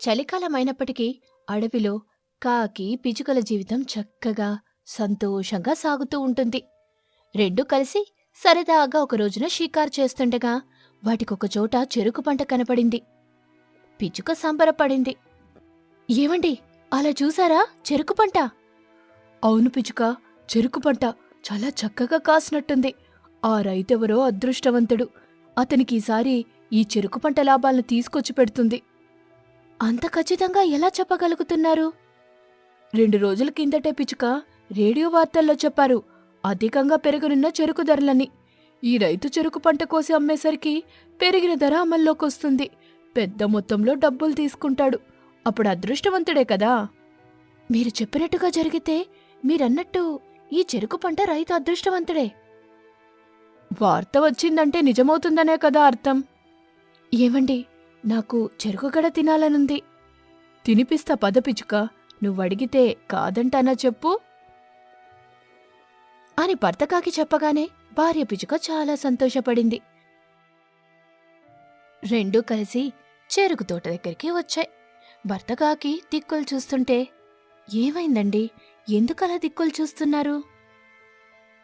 చలికాలమైనప్పటికీ అడవిలో కాకి పిచుకల జీవితం చక్కగా సంతోషంగా సాగుతూ ఉంటుంది. రెండు కలిసి సరదాగా ఒక రోజున షికారు చేస్తుండగా వాటికొక చోట చెరుకు పంట కనపడింది. పిచుక సంబరపడింది. ఏమండి అలా చూసారా? చెరుకు పంట? అవును పిచుక చెరుకు పంట చాలా చక్కగా కాసినట్టుంది. ఆ రైతెవరో అదృష్టవంతుడు. అతనికి ఈసారి ఈ చెరుకు పంట లాభాలను తీసుకొచ్చి పెడుతుంది. అంత ఖచ్చితంగా ఎలా చెప్పగలుగుతున్నారు? రెండు రోజుల కిందటే పిచుక రేడియో వార్తల్లో చెప్పారు. అధికంగా పెరగనున్న చెరుకు ధరలని. ఈ రైతు చెరుకు పంట కోసి అమ్మేసరికి పెరిగిన ధర అమల్లోకొస్తుంది. పెద్ద మొత్తంలో డబ్బులు తీసుకుంటాడు. అప్పుడు అదృష్టవంతుడే కదా. మీరు చెప్పినట్టుగా జరిగితే మీరన్నట్టు ఈ చెరుకు పంట రైతు అదృష్టవంతుడే. వార్త వచ్చిందంటే నిజమవుతుందనే కదా అర్థం. ఏమండి? నాకు చెరుకుగడ తినాలనుంది. తినిపిస్తా పద పిచుక నువ్వడిగితే కాదంటానా చెప్పు. అని భర్తకాకి చెప్పగానే భార్య పిచుక చాలా సంతోషపడింది. రెండూ కలిసి చెరుకు తోట దగ్గరికి వచ్చాయి. భర్తకాకి దిక్కులు చూస్తుంటే ఏమైందండి? ఎందుకలా దిక్కులు చూస్తున్నారు?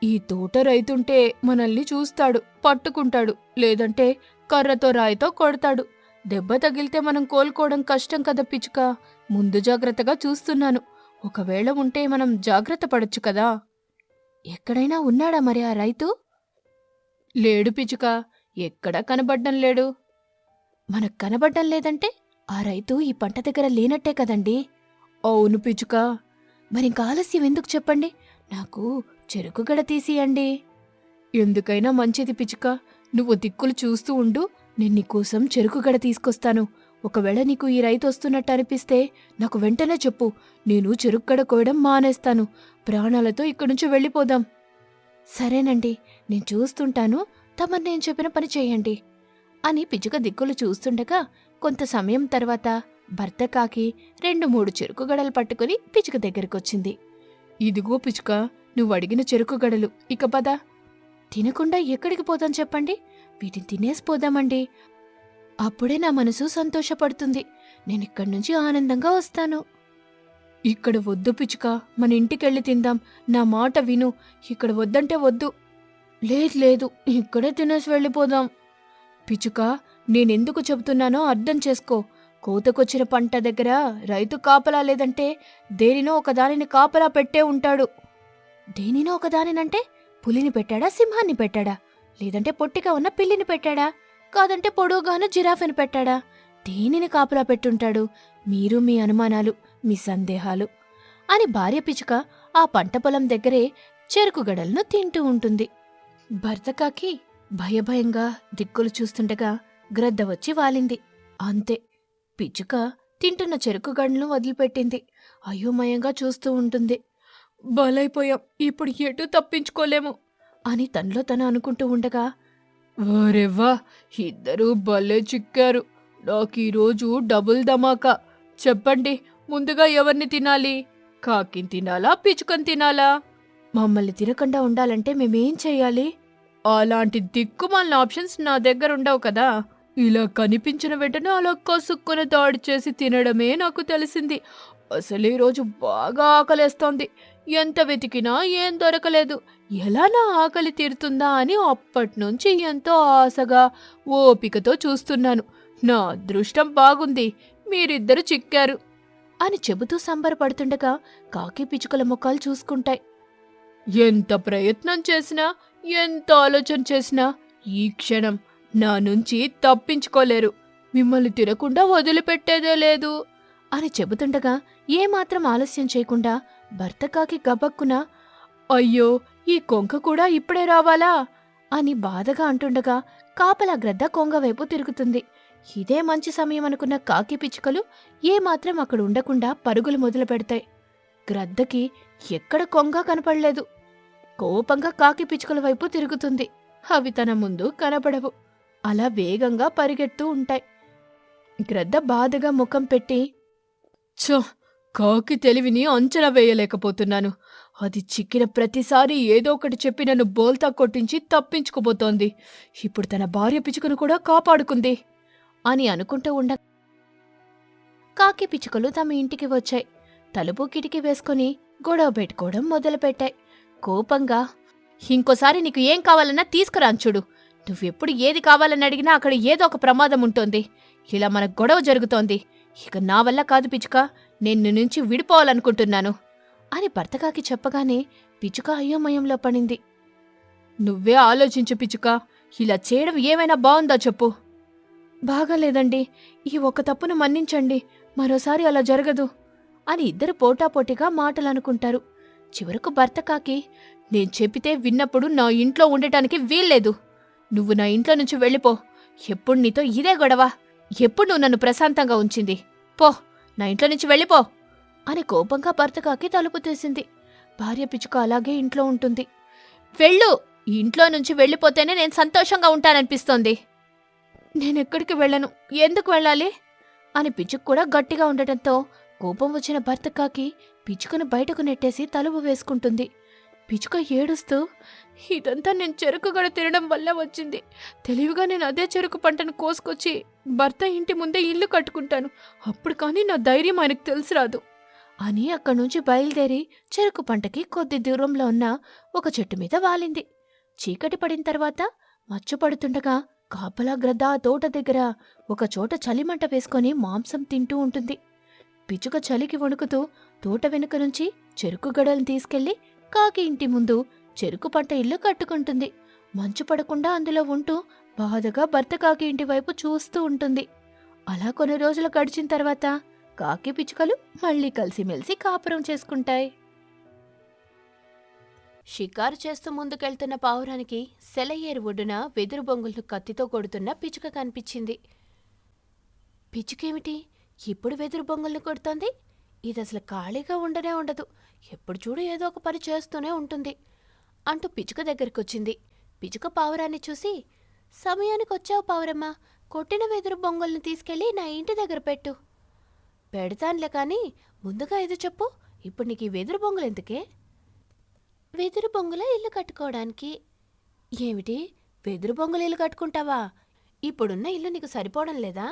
ఈ తోట రైతుంటే మనల్ని చూస్తాడు పట్టుకుంటాడు లేదంటే కర్రతో రాయితో కొడతాడు. దెబ్బ తగిలితే మనం కోలుకోవడం కష్టం కదా పిచుక ముందు జాగ్రత్తగా చూస్తున్నాను. ఒకవేళ ఉంటే మనం జాగ్రత్త పడొచ్చు కదా. ఎక్కడైనా ఉన్నాడా మరి ఆ రైతు? లేడు పిచుక ఎక్కడా కనబడ్డం లేడు. మనకు కనబడ్డం లేదంటే ఆ రైతు ఈ పంట దగ్గర లేనట్టే కదండి. అవును పిచుక మరింక ఆలస్యం ఎందుకు చెప్పండి? నాకు చెరుకు గడ తీసియండి. ఎందుకైనా మంచిది పిచుక నువ్వు దిక్కులు చూస్తూ ఉండు. నేను నీకోసం చెరుకు గడ తీసుకొస్తాను. ఒకవేళ నీకు ఈ రైతు వస్తున్నట్టు అనిపిస్తే నాకు వెంటనే చెప్పు. నేను చెరుకు గడ కోయడం మానేస్తాను. ప్రాణాలతో ఇక్కడి నుంచి వెళ్ళిపోదాం. సరేనండి నేను చూస్తుంటాను. తమరు నేను చెప్పిన పని చేయండి. అని పిచ్చుక దిక్కులు చూస్తుండగా కొంత సమయం తర్వాత భర్త కాకి రెండు మూడు చెరుకు గడలు పట్టుకుని పిచ్చుక దగ్గరకొచ్చింది. ఇదిగో పిచ్చుక నువ్వు అడిగిన చెరుకు గడలు. ఇక పద. తినకుండా ఎక్కడికి పోతాం చెప్పండి? వీటిని తినేసిపోదామండి అప్పుడే నా మనసు సంతోషపడుతుంది. నేను ఇక్కడి నుంచి ఆనందంగా వస్తాను. ఇక్కడ వద్దు పిచ్చుక. మన ఇంటికెళ్ళి తిందాం. నా మాట విను. ఇక్కడ వద్దంటే వద్దు. లేదు లేదు. ఇక్కడే తినేసి వెళ్ళిపోదాం. పిచ్చుక నేనెందుకు చెబుతున్నానో అర్థం చేసుకో. కోతకొచ్చిన పంట దగ్గర రైతు కాపలా లేదంటే దేనినో ఒకదానిని కాపలా పెట్టే ఉంటాడు. దేనినో ఒకదానినంటే పులిని పెట్టాడా సింహాన్ని పెట్టాడా? లేదంటే పొట్టిగా ఉన్న పిల్లిని పెట్టాడా? కాదంటే పొడవుగాను జిరాఫీని పెట్టాడా? దేనిని కాపులా పెట్టుంటాడు? మీరు మీ అనుమానాలు మీ సందేహాలు. అని భార్య పిచుక ఆ పంట పొలం దగ్గరే చెరుకు గడలను తింటూ ఉంటుంది. భర్తకాకి భయభయంగా దిక్కులు చూస్తుండగా గ్రద్ద వచ్చి వాలింది. అంతే. పిచ్చుక తింటున్న చెరుకు గడలను వదిలిపెట్టింది. అయోమయంగా చూస్తూ ఉంటుంది. బలైపోయాం. ఇప్పుడు ఎటు తప్పించుకోలేము. అని తనలో తను అనుకుంటూ ఉండగా ఓరెవ్వా ఇద్దరూ భలే చిక్కారు. నాకు ఈరోజు డబుల్ ధమాకా. చెప్పండి ముందుగా ఎవరిని తినాలి? కాకిని తినాలా పిచ్చుకని తినాలా? మమ్మల్ని తినకుండా ఉండాలంటే మేమేం చెయ్యాలి అలాంటి దిక్కుమాలిన ఆప్షన్స్ నా దగ్గర ఉండవు కదా. ఇలా కనిపించిన వెంటనే అలా కసుక్కున దాడి చేసి తినడమే నాకు తెలిసింది. అసలు ఈరోజు బాగా ఆకలేస్తోంది. ఎంత వెతికినా ఏం దొరకలేదు. ఎలా నా ఆకలి తీరుతుందా అని అప్పట్నుంచి ఎంతో ఆశగా ఓపికతో చూస్తున్నాను. నా అదృష్టం బాగుంది. మీరిద్దరు చిక్కారు. అని చెబుతూ సంబరపడుతుండగా కాకి పిచుకల ముఖాలు చూసుకుంటాయి. ఎంత ప్రయత్నం చేసినా ఎంత ఆలోచన చేసినా ఈ క్షణం నా నుంచి తప్పించుకోలేరు. మిమ్మల్ని తినకుండా వదిలిపెట్టేదే లేదు. అని చెబుతుండగా ఏమాత్రం ఆలస్యం చేయకుండా భర్త కాకి గబక్కున అయ్యో ఈ కొంక కూడా ఇప్పుడే రావాలా? అని బాధగా అంటుండగా కాపలా గ్రద్ద కొంగ వైపు తిరుగుతుంది. ఇదే మంచి సమయం అనుకున్న కాకి పిచ్చుకలు ఏమాత్రం అక్కడ ఉండకుండా పరుగులు మొదలు పెడతాయి. గ్రద్దకి ఎక్కడ కొంగ కనపడలేదు. కోపంగా కాకి పిచ్చుకల వైపు తిరుగుతుంది. అవి తన ముందు కనపడవు. అలా వేగంగా పరిగెడుతూ ఉంటాయి. గ్రద్ద బాధగా ముఖం పెట్టి చో కాకి తెలివిని అంచనా వేయలేకపోతున్నాను. అది చిక్కిన ప్రతిసారి ఏదో ఒకటి చెప్పి నన్ను బోల్తా కొట్టించి తప్పించుకుపోతోంది. ఇప్పుడు తన భార్య పిచ్చుకను కూడా కాపాడుకుంది అని అనుకుంటూ ఉండ కాకి పిచ్చుకలు తమ ఇంటికి వచ్చాయి. తలుపు కిటికీ వేసుకుని గొడవ పెట్టుకోవడం మొదలుపెట్టాయి. కోపంగా ఇంకోసారి నీకు ఏం కావాలన్నా తీసుకురాను చూడు. నువ్వెప్పుడు ఏది కావాలని అడిగినా అక్కడ ఏదో ఒక ప్రమాదం ఉంటుంది. ఇలా మన గొడవ జరుగుతోంది. ఇక నా వల్ల కాదు పిచ్చుక నేను నుంచి విడిపోవాలనుకుంటున్నాను అని భర్తకాకి చెప్పగానే పిచ్చుక అయోమయంలో పడింది. నువ్వే ఆలోచించు పిచ్చుక ఇలా చేయడం ఏమైనా బాగుందా చెప్పు. బాగాలేదండి ఈ ఒక్క తప్పును మన్నించండి మరోసారి అలా జరగదు అని ఇద్దరు పోటాపోటీగా మాటలనుకుంటారు. చివరకు భర్త కాకి నేను చెప్పితే విన్నప్పుడు నా ఇంట్లో ఉండటానికి వీల్లేదు. నువ్వు నా ఇంట్లో నుంచి వెళ్ళిపో ఎప్పుడు నీతో ఇదే గొడవ. ఎప్పుడు నువ్వు నన్ను ప్రశాంతంగా ఉంచింది? పో నా ఇంట్లో నుంచి వెళ్ళిపో అని కోపంగా భర్త కాకి తలుపు తీసింది. భార్య పిచ్చుక అలాగే ఇంట్లో ఉంటుంది. వెళ్ళు ఇంట్లో నుంచి వెళ్ళిపోతేనే నేను సంతోషంగా ఉంటాననిపిస్తోంది. నేనెక్కడికి వెళ్ళను ఎందుకు వెళ్ళాలి? అని పిచ్చుక కూడా గట్టిగా ఉండటంతో కోపం వచ్చిన భర్త కాకి పిచ్చుకను బయటకు నెట్టేసి తలుపు వేసుకుంటుంది. పిచ్చుక ఏడుస్తూ ఇదంతా నేను చెరుకు గడ తినడం వల్ల వచ్చింది. తెలివిగా నేను అదే చెరుకు పంటను కోసుకొచ్చి భర్త ఇంటి ముందే ఇల్లు కట్టుకుంటాను. అప్పుడు కానీ నా ధైర్యం ఆయనకు తెలిసి రాదు. అని అక్కడి నుంచి బయలుదేరి చెరుకు పంటకి కొద్ది దూరంలో ఉన్న ఒక చెట్టు మీద వాలింది. చీకటి పడిన తర్వాత మచ్చు పడుతుండగా కాపలా గ్రద్ద ఆ తోట దగ్గర ఒక చోట చలిమంట వేసుకొని మాంసం తింటూ ఉంటుంది. పిచ్చుక చలికి వణుకుతూ తోట వెనుక నుంచి చెరుకు గడలను తీసుకెళ్ళి కాకి ఇంటి ముందు చెరుకు పంట ఇల్లు కట్టుకుంటుంది. మంచు పడకుండా అందులో ఉంటూ బాధగా భర్త కాకి ఇంటి వైపు చూస్తూ ఉంటుంది. అలా కొన్ని రోజులు గడిచిన తర్వాత కాకి పిచ్చుకలు మళ్ళీ కలిసిమెలిసి కాపురం చేసుకుంటాయి. షికారు చేస్తూ ముందుకెళ్తున్న పావురానికి సెలయేరు ఒడ్డున వెదురు బొంగులను కత్తితో కొడుతున్న పిచ్చుక కనిపించింది. పిచ్చుకేమిటి? ఇప్పుడు వెదురు బొంగులను కొడుతోంది? ఇది అసలు ఖాళీగా ఉండనే ఉండదు. ఎప్పుడు చూడు ఏదో ఒక పని చేస్తూనే ఉంటుంది. అంటూ పిచ్చుక దగ్గరికి వచ్చింది పిచ్చుక పావురాన్ని చూసి సమయానికి వచ్చావు పావురమ్మ. కొట్టిన వెదురు బొంగుల్ని తీసుకెళ్ళి నా ఇంటి దగ్గర పెట్టు. పెడతానులే కానీ ముందుగా ఏదో చెప్పు. ఇప్పుడు నీకు ఈ వెదురు బొంగులు ఎందుకే? వెదురు బొంగుల ఇల్లు కట్టుకోవడానికి. ఏమిటి? వెదురు బొంగుల ఇల్లు కట్టుకుంటావా? ఇప్పుడున్న ఇల్లు నీకు సరిపోవడం లేదా?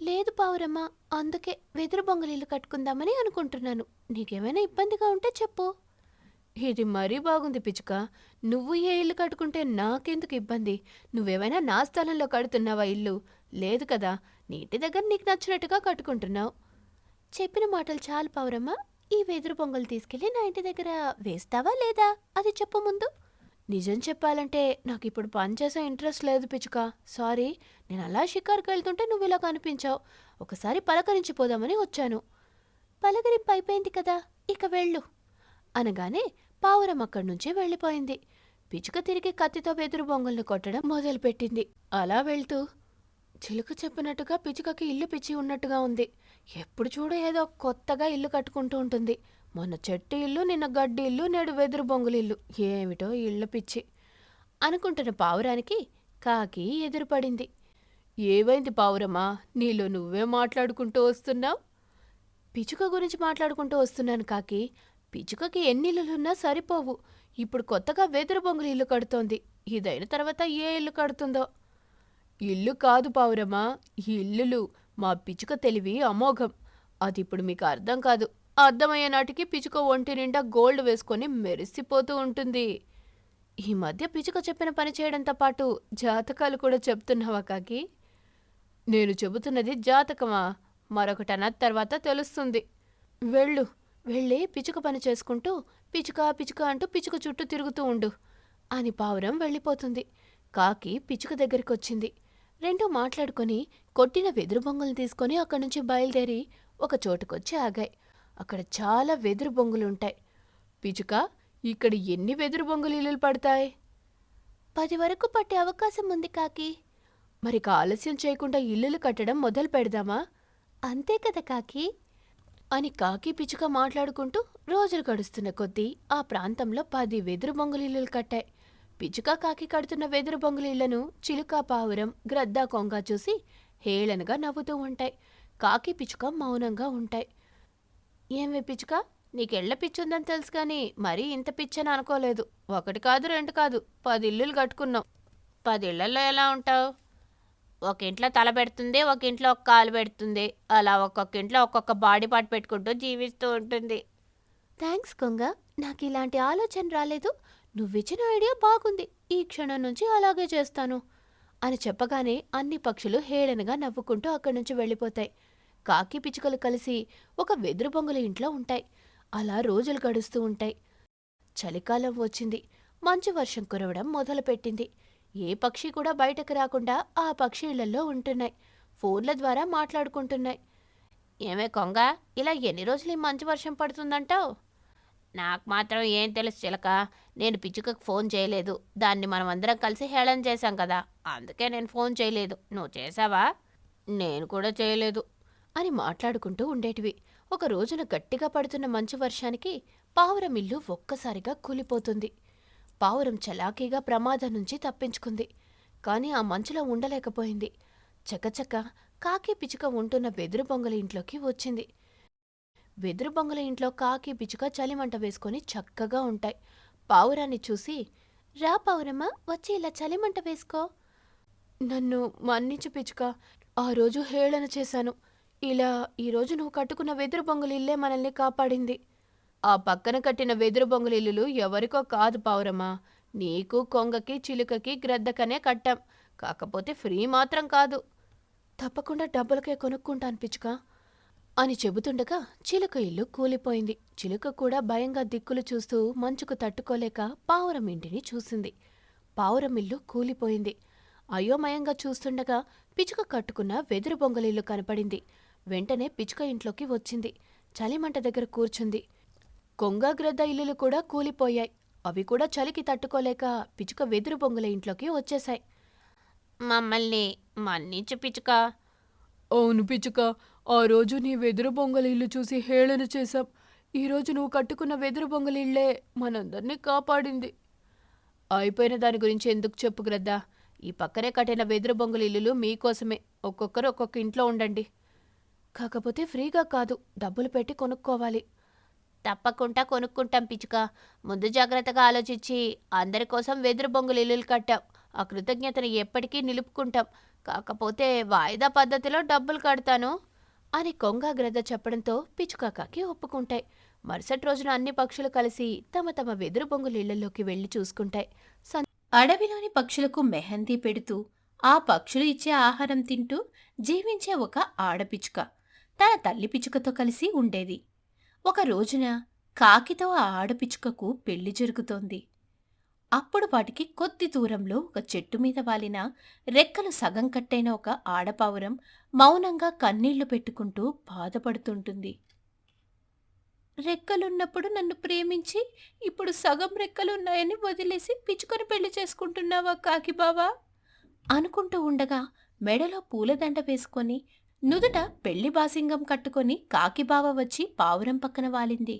లేదు పావురమ్మ అందుకే వెదురు బొంగుల ఇల్లు కట్టుకుందామని అనుకుంటున్నాను. నీకేమైనా ఇబ్బందిగా ఉంటే చెప్పు. ఇది మరీ బాగుంది పిచ్చుక. నువ్వు ఏ ఇల్లు కట్టుకుంటే నాకెందుకు ఇబ్బంది? నువ్వేమైనా నా స్థలంలో కడుతున్నావా ఇల్లు? లేదు కదా నీ ఇంటి దగ్గర నీకు నచ్చినట్టుగా కట్టుకుంటున్నావు. చెప్పిన మాటలు చాలు పావురమ్మ. ఈ వెదురు పొంగల్ తీసుకెళ్ళి నా ఇంటి దగ్గర వేస్తావా లేదా? అది చెప్పు ముందు. నిజం చెప్పాలంటే నాకు ఇప్పుడు పనిచేసే ఇంట్రెస్ట్ లేదు పిచ్చుక. సారీ నేను అలా షికార్కి వెళ్తుంటే నువ్వు ఇలా కనిపించావు. ఒకసారి పలకరించిపోదామని వచ్చాను. పలకరింపు అయిపోయింది కదా ఇక వెళ్ళు అనగానే పావురం అక్కడి నుంచి వెళ్ళిపోయింది. పిచ్చుక తిరిగి కత్తితో వెదురు బొంగుల్ని కొట్టడం మొదలుపెట్టింది. అలా వెళ్తూ చిలుక చెప్పినట్టుగా పిచ్చుకకి ఇల్లు పిచ్చి ఉన్నట్టుగా ఉంది. ఎప్పుడు చూడు ఏదో కొత్తగా ఇల్లు కట్టుకుంటూ ఉంటుంది. మొన్న చెట్టు ఇల్లు నిన్న గడ్డి ఇల్లు నేడు వెదురు బొంగులిల్లు ఏమిటో ఇళ్ళ పిచ్చి. అనుకుంటున్న పావురానికి కాకి ఎదురుపడింది ఏవైంది పావురమా నీలో నువ్వే మాట్లాడుకుంటూ వస్తున్నావు? పిచ్చుక గురించి మాట్లాడుకుంటూ వస్తున్నాను కాకి. పిచ్చుకకి ఎన్ని ఇల్లులున్నా సరిపోవు. ఇప్పుడు కొత్తగా వెదురు బొంగులు ఇల్లు కడుతోంది. ఇదైన తర్వాత ఏ ఇల్లు కడుతుందో? ఇల్లు కాదు పావురమా ఇల్లులు మా పిచ్చుక తెలివి అమోఘం. అది ఇప్పుడు మీకు అర్థం కాదు. అర్థమయ్యే నాటికి పిచ్చుక ఒంటి నిండా గోల్డ్ వేసుకొని మెరిసిపోతూ ఉంటుంది. ఈ మధ్య పిచ్చుక చెప్పిన పని చేయడంతో పాటు జాతకాలు కూడా చెప్తున్నావా కాకి? నేను చెబుతున్నది జాతకమా? మరొకటి అన్న తర్వాత తెలుస్తుంది. వెళ్ళు వెళ్ళి పిచ్చుక పని చేసుకుంటూ పిచుక పిచుక అంటూ పిచుక చుట్టూ తిరుగుతూ ఉండు. అని పావురం వెళ్ళిపోతుంది. కాకి పిచ్చుక దగ్గరికి వచ్చింది రెండూ మాట్లాడుకొని కొట్టిన వెదురు బొంగులు తీసుకొని అక్కడి నుంచి బయలుదేరి ఒక చోటుకొచ్చి ఆగాయి. అక్కడ చాలా వెదురు బొంగులుంటాయి. పిచ్చుక ఇక్కడ ఎన్ని వెదురు బొంగులు ఇల్లులు పడతాయి? పది వరకు పట్టే అవకాశం ఉంది కాకి. మరి ఆలస్యం చేయకుండా ఇల్లులు కట్టడం మొదలు పెడదామా? అంతే కదా కాకి. అని కాకి పిచ్చుక మాట్లాడుకుంటూ రోజులు గడుస్తున్న కొద్దీ ఆ ప్రాంతంలో పది వెదురు బొంగులు ఇల్లులు కట్టాయి. పిచ్చుక కాకి కడుతున్న వెదురు బొంగుల ఇళ్ళను చిలుక పావురం గ్రద్ద కొంగ చూసి హేళనగా నవ్వుతూ ఉంటాయి. కాకి పిచ్చుక మౌనంగా ఉంటాయి. ఏమి పిచ్చుక? నీకెళ్ళ పిచ్చుందని తెలుసు కానీ మరీ ఇంత పిచ్చని అనుకోలేదు. ఒకటి కాదు రెండు కాదు పది ఇల్లులు కట్టుకున్నాం. పది ఇళ్ళలో ఎలా ఉంటావు? ఒక ఇంట్లో తల పెడుతుంది ఒక ఇంట్లో ఒక కాలు పెడుతుంది. అలా ఒక్కొక్క ఇంట్లో ఒక్కొక్క బాడీ పార్ట్ పెట్టుకుంటూ జీవిస్తూ ఉంటుంది. థ్యాంక్స్ కొంగ. నాకు ఇలాంటి ఆలోచన రాలేదు. నువ్విచ్చిన ఐడియా బాగుంది. ఈ క్షణం నుంచి అలాగే చేస్తాను. అని చెప్పగానే అన్ని పక్షులు హేళనగా నవ్వుకుంటూ అక్కడి నుంచి వెళ్ళిపోతాయి. కాకి పిచ్చుకలు కలిసి ఒక వెదురు బొంగుల ఇంట్లో ఉంటాయి. అలా రోజులు గడుస్తూ ఉంటాయి. చలికాలం వచ్చింది. మంచు వర్షం కురవడం మొదలుపెట్టింది. ఏ పక్షి కూడా బయటకు రాకుండా ఆ పక్షి ఇళ్ళలో ఉంటున్నాయి. ఫోన్ల ద్వారా మాట్లాడుకుంటున్నాయి. ఏమే కొంగ ఇలా ఎన్ని రోజులు ఈ మంచు వర్షం పడుతుందంటావు? నాకు మాత్రం ఏం తెలుసు చిలక. నేను పిచ్చుకకు ఫోన్ చేయలేదు. దాన్ని మనం అందరం కలిసి హేళన చేశాం కదా. అందుకే నేను ఫోన్ చేయలేదు. నువ్వు చేసావా నేను కూడా చేయలేదు. అని మాట్లాడుకుంటూ ఉండేటివి. ఒక రోజున గట్టిగా పడుతున్న మంచు వర్షానికి పావురం ఇల్లు ఒక్కసారిగా కూలిపోతుంది. పావురం చలాకీగా ప్రమాదం నుంచి తప్పించుకుంది. కాని ఆ మంచులో ఉండలేకపోయింది. చకచక కాకి పిచుక ఉంటున్న వెదురు బొంగల ఇంట్లోకి వచ్చింది. వెదురు బొంగల ఇంట్లో కాకి పిచుక చలిమంట వేసుకొని చక్కగా ఉంటాయి. పావురాన్ని చూసి రా పావురమ్మ వచ్చి ఇలా చలిమంట వేసుకో. నన్ను మన్నించు పిచుక ఆ రోజు హేళన చేశాను. ఇలా ఈరోజు నువ్వు కట్టుకున్న వెదురు బొంగుల ఇల్లే మనల్ని కాపాడింది. ఆ పక్కన కట్టిన వెదురు బొంగులిల్లులు ఎవరికో కాదు పావురమ్మా నీకు కొంగకి చిలుకకి గ్రద్దకనే కట్టాం. కాకపోతే ఫ్రీ మాత్రం కాదు. తప్పకుండా డబ్బులకే కొనుక్కుంటాను పిచ్చుక అని చెబుతుండగా చిలుక ఇల్లు కూలిపోయింది. చిలుక కూడా భయంగా దిక్కులు చూస్తూ మంచుకు తట్టుకోలేక పావురం ఇంటిని చూసింది. పావురం ఇల్లు కూలిపోయింది. అయోమయంగా చూస్తుండగా పిచుక కట్టుకున్న వెదురు బొంగలిల్లు కనపడింది. వెంటనే పిచుక ఇంట్లోకి వచ్చింది. చలిమంట దగ్గర కూర్చుంది. కొంగ గ్రద్ద ఇల్లులు కూడా కూలిపోయాయి. అవి కూడా చలికి తట్టుకోలేక పిచుక వెదురు బొంగుల ఇంట్లోకి వచ్చేశాయి. మమ్మల్ని మన్నించు పిచ్చుక. అవును పిచుక ఆ రోజు నీ వెదురు బొంగల ఇల్లు చూసి హేళన చేశాం. ఈరోజు నువ్వు కట్టుకున్న వెదురు బొంగల ఇల్లే మనందర్నీ కాపాడింది. అయిపోయిన దాని గురించి ఎందుకు చెప్పు గ్రద్దా? ఈ పక్కనే కట్టిన వెదురు బొంగల ఇల్లులు మీకోసమే. ఒక్కొక్కరు ఒక్కొక్క ఇంట్లో ఉండండి. కాకపోతే ఫ్రీగా కాదు. డబ్బులు పెట్టి కొనుక్కోవాలి. తప్పకుండా కొనుక్కుంటాం పిచ్చుక. ముందు జాగ్రత్తగా ఆలోచించి అందరి కోసం వెదురు బొంగులు ఇల్లులు కట్టాం. ఆ కృతజ్ఞతను ఎప్పటికీ నిలుపుకుంటాం. కాకపోతే వాయిదా పద్ధతిలో డబ్బులు కడతాను అని కొంగ గ్రద్ద చెప్పడంతో పిచుకాకాకి ఒప్పుకుంటాయి. మరుసటి రోజున అన్ని పక్షులు కలిసి తమ తమ వెదురు బొంగుల ఇళ్ళలోకి వెళ్ళి చూసుకుంటాయి. అడవిలోని పక్షులకు మెహందీ పెడుతూ ఆ పక్షులు ఇచ్చే ఆహారం తింటూ జీవించే ఒక ఆడపిచుక తన తల్లి పిచుకతో కలిసి ఉండేది. ఒక రోజున కాకితో ఆ ఆడపిచుకకు పెళ్ళి జరుగుతోంది. అప్పుడు వాటికి కొద్ది దూరంలో ఒక చెట్టు మీద వాలిన రెక్కలు సగం కట్టైన ఒక ఆడపావురం మౌనంగా కన్నీళ్ళు పెట్టుకుంటూ బాధపడుతుంటుంది. రెక్కలున్నప్పుడు నన్ను ప్రేమించి ఇప్పుడు సగం రెక్కలున్నాయని వదిలేసి పిచ్చుకొని పెళ్ళి చేసుకుంటున్నావా కాకి బావా? అనుకుంటూ ఉండగా మెడలో పూలదండ వేసుకొని నుదుట పెళ్ళి బాసింగం కట్టుకొని కాకి బావ వచ్చి పావురం పక్కన వాలింది.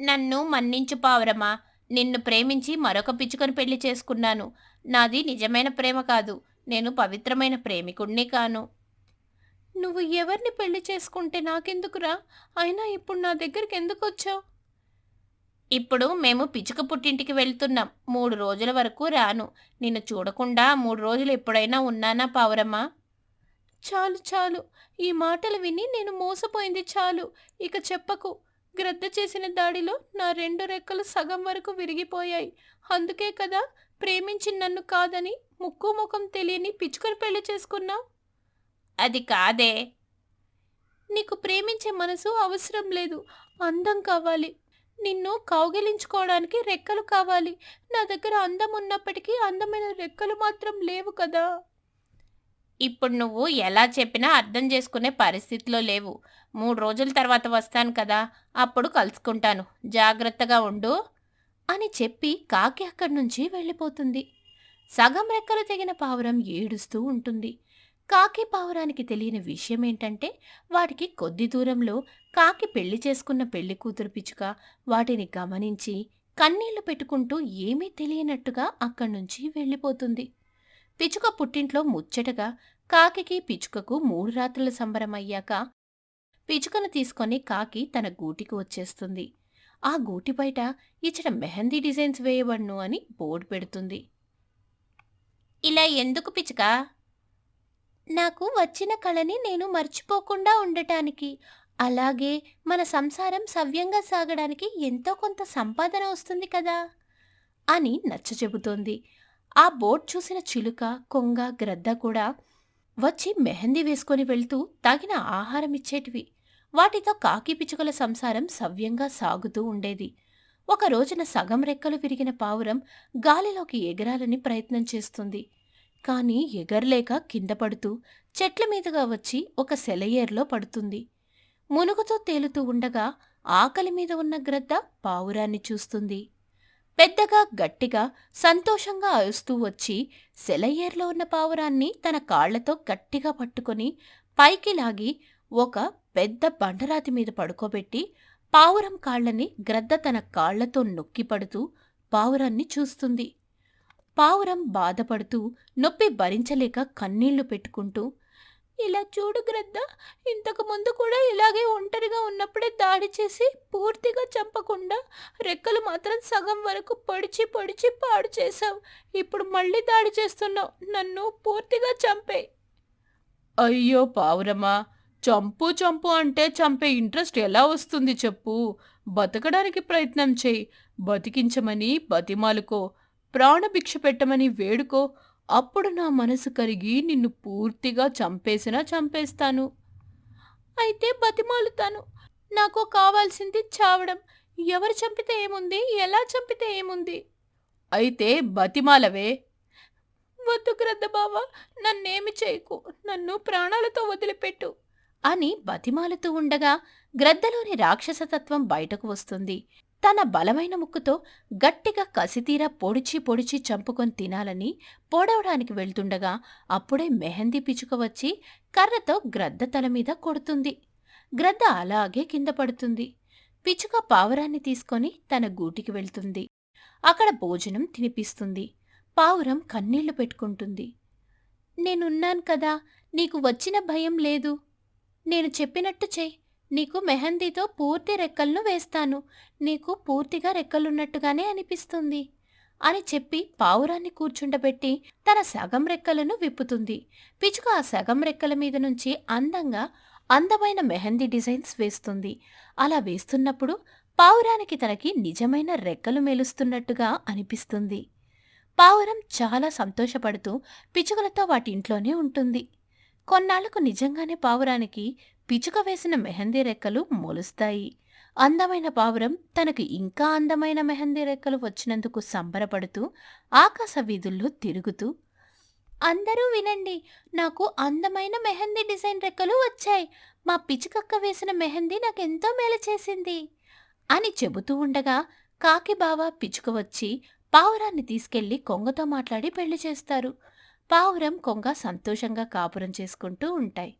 నన్ను మన్నించు పావురమా నిన్ను ప్రేమించి మరొక పిచ్చుకొని పెళ్ళి చేసుకున్నాను. నాది నిజమైన ప్రేమ కాదు నేను పవిత్రమైన ప్రేమికుణ్ణి కాను. నువ్వు ఎవరిని పెళ్ళి చేసుకుంటే నాకెందుకురా? అయినా ఇప్పుడు నా దగ్గరికి ఎందుకు వచ్చావు ఇప్పుడు మేము పిచ్చుక పుట్టింటికి వెళ్తున్నాం. మూడు రోజుల వరకు రాను. నిన్ను చూడకుండా మూడు రోజులు ఎప్పుడైనా ఉన్నానా పావురమ్మా చాలు చాలు. ఈ మాటలు విని నేను మోసపోయింది చాలు. ఇక చెప్పకు. గ్రద్ద చేసిన దాడిలో నా రెండు రెక్కలు సగం వరకు విరిగిపోయాయి. అందుకే కదా ప్రేమించి నన్ను కాదని ముక్కు ముఖం తెలియని పిచ్చుకొని పెళ్ళి చేసుకున్నా అది కాదే. నీకు ప్రేమించే మనసు అవసరం లేదు. అందం కావాలి. నిన్ను కౌగిలించుకోవడానికి రెక్కలు కావాలి. నా దగ్గర అందం ఉన్నప్పటికీ అందమైన రెక్కలు మాత్రం లేవు కదా. ఇప్పుడు నువ్వు ఎలా చెప్పినా అర్థం చేసుకునే పరిస్థితిలో లేవు. మూడు రోజుల తర్వాత వస్తాను కదా అప్పుడు కలుసుకుంటాను. జాగ్రత్తగా ఉండు అని చెప్పి కాకి అక్కడి నుంచి వెళ్ళిపోతుంది. సగం రెక్కలు తెగిన పావురం ఏడుస్తూ ఉంటుంది. కాకి పావురానికి తెలియని విషయం ఏంటంటే వాటికి కొద్ది దూరంలో కాకి పెళ్ళి చేసుకున్న పెళ్ళి కూతురు పిచ్చుక వాటిని గమనించి కన్నీళ్ళు పెట్టుకుంటూ ఏమీ తెలియనట్టుగా అక్కడి నుంచి వెళ్ళిపోతుంది. పిచ్చుక పుట్టింట్లో ముచ్చటగా కాకికి పిచ్చుకకు మూడు రాత్రుల సంబరం అయ్యాక పిచ్చుకను తీసుకొని కాకి తన గూటికి వచ్చేస్తుంది. ఆ గూటి బయట ఇచ్చట మెహందీ డిజైన్స్ వేయబడ్ను అని బోర్డు పెడుతుంది. ఇలా ఎందుకు పిచ్చుక? నాకు వచ్చిన కళని నేను మర్చిపోకుండా ఉండటానికి అలాగే మన సంసారం సవ్యంగా సాగడానికి ఎంతో కొంత సంపాదన వస్తుంది కదా అని నచ్చ చెబుతోంది ఆ బోట్ చూసిన చిలుక కొంగ గ్రద్ద కూడా వచ్చి మెహందీ వేసుకొని వెళ్తూ తగిన ఆహారం ఇచ్చేటివి. వాటితో కాకి పిచ్చుకల సంసారం సవ్యంగా సాగుతూ ఉండేది. ఒక రోజున సగం రెక్కలు విరిగిన పావురం గాలిలోకి ఎగరాలని ప్రయత్నం చేస్తుంది. కానీ ఎగరలేక కింద పడుతూ చెట్ల మీదుగా వచ్చి ఒక సెలయేర్లో పడుతుంది. మునుగుతో తేలుతూ ఉండగా ఆకలి మీద ఉన్న గ్రద్ద పావురాన్ని చూస్తుంది. పెద్దగా గట్టిగా సంతోషంగా అరుస్తూ వచ్చి సెలయేర్లో ఉన్న పావురాన్ని తన కాళ్ళతో గట్టిగా పట్టుకొని పైకి లాగి ఒక పెద్ద బండరాతి మీద పడుకోబెట్టి పావురం కాళ్ళని గ్రద్ద తన కాళ్ళతో నొక్కి పడుతూ పావురాన్ని చూస్తుంది. పావురం బాధపడుతూ నొప్పి భరించలేక కన్నీళ్ళు పెట్టుకుంటూ ఇలా చూడు గ్రద్ద ఇంతకు ముందు కూడా ఇలాగే ఒంటరిగా ఉన్నప్పుడే దాడి చేసి పూర్తిగా చంపకుండా రెక్కలు మాత్రం సగం వరకు పొడిచి పొడిచి పాడు చేశావు. ఇప్పుడు మళ్ళీ దాడి చేస్తున్నావు. నన్ను పూర్తిగా చంపే. అయ్యో పావురమా చంపు చంపు అంటే చంపే ఇంట్రెస్ట్ ఎలా వస్తుంది చెప్పు. బతకడానికి ప్రయత్నం చేయి. బతికించమని బతిమాలుకో. ప్రాణభిక్ష పెట్టమని వేడుకో. అప్పుడు నా మనసు కరిగి నిన్ను పూర్తిగా చంపేసినా చంపేస్తాను. అయితే బతిమాలుతాను. నాకు కావాల్సింది చావడం. ఎవరు చంపితే ఏముంది? ఎలా చంపితే ఏముంది? అయితే బతిమాలవే. వద్దు గ్రద్ద బావా నన్నేమి చేయకు. నన్ను ప్రాణాలతో వదిలిపెట్టు. అని బతిమాలుతూ ఉండగా గ్రద్దలోని రాక్షసతత్వం బయటకు వస్తుంది. తన బలమైన ముక్కుతో గట్టిగా కసితీరా పొడిచి పొడిచి చంపుకొని తినాలని పొడవడానికి వెళ్తుండగా అప్పుడే మెహందీ పిచుక వచ్చి కర్రతో గ్రద్ద తల మీద కొడుతుంది. గ్రద్ద అలాగే కింద పడుతుంది. పిచుక పావురాన్ని తీసుకొని తన గూటికి వెళ్తుంది. అక్కడ భోజనం తినిపిస్తుంది. పావురం కన్నీళ్ళు పెట్టుకుంటుంది. నేనున్నాను కదా నీకు వచ్చిన భయం లేదు. నేను చెప్పినట్టు చెయ్యి నీకు మెహందీతో పూర్తి రెక్కలను వేస్తాను. నీకు పూర్తిగా రెక్కలున్నట్టుగానే అనిపిస్తుంది అని చెప్పి పావురాన్ని కూర్చుండబెట్టి తన సగం రెక్కలను విప్పుతుంది. పిచుక ఆ సగం రెక్కల మీద నుంచి అందంగా అందమైన మెహందీ డిజైన్స్ వేస్తుంది. అలా వేస్తున్నప్పుడు పావురానికి తనకి నిజమైన రెక్కలు మెలుస్తున్నట్టుగా అనిపిస్తుంది. పావురం చాలా సంతోషపడుతూ పిచుకలతో వాటి ఇంట్లోనే ఉంటుంది. కొన్నాళ్ళకు నిజంగానే పావురానికి పిచుక వేసిన మెహందీ రెక్కలు మొలుస్తాయి. అందమైన పావురం తనకు ఇంకా అందమైన మెహందీ రెక్కలు వచ్చినందుకు సంబరపడుతూ ఆకాశ వీధుల్లో తిరుగుతూ అందరూ వినండి నాకు అందమైన మెహందీ డిజైన్ రెక్కలు వచ్చాయి. మా పిచుకక్క వేసిన మెహందీ నాకెంతో మేలు చేసింది అని చెబుతూ ఉండగా కాకి బావ పిచుక వచ్చి పావురాన్ని తీసుకెళ్ళి కొంగతో మాట్లాడి పెళ్ళి చేస్తారు. పావురం కొంగ సంతోషంగా కాపురం చేసుకుంటూ ఉంటాయి.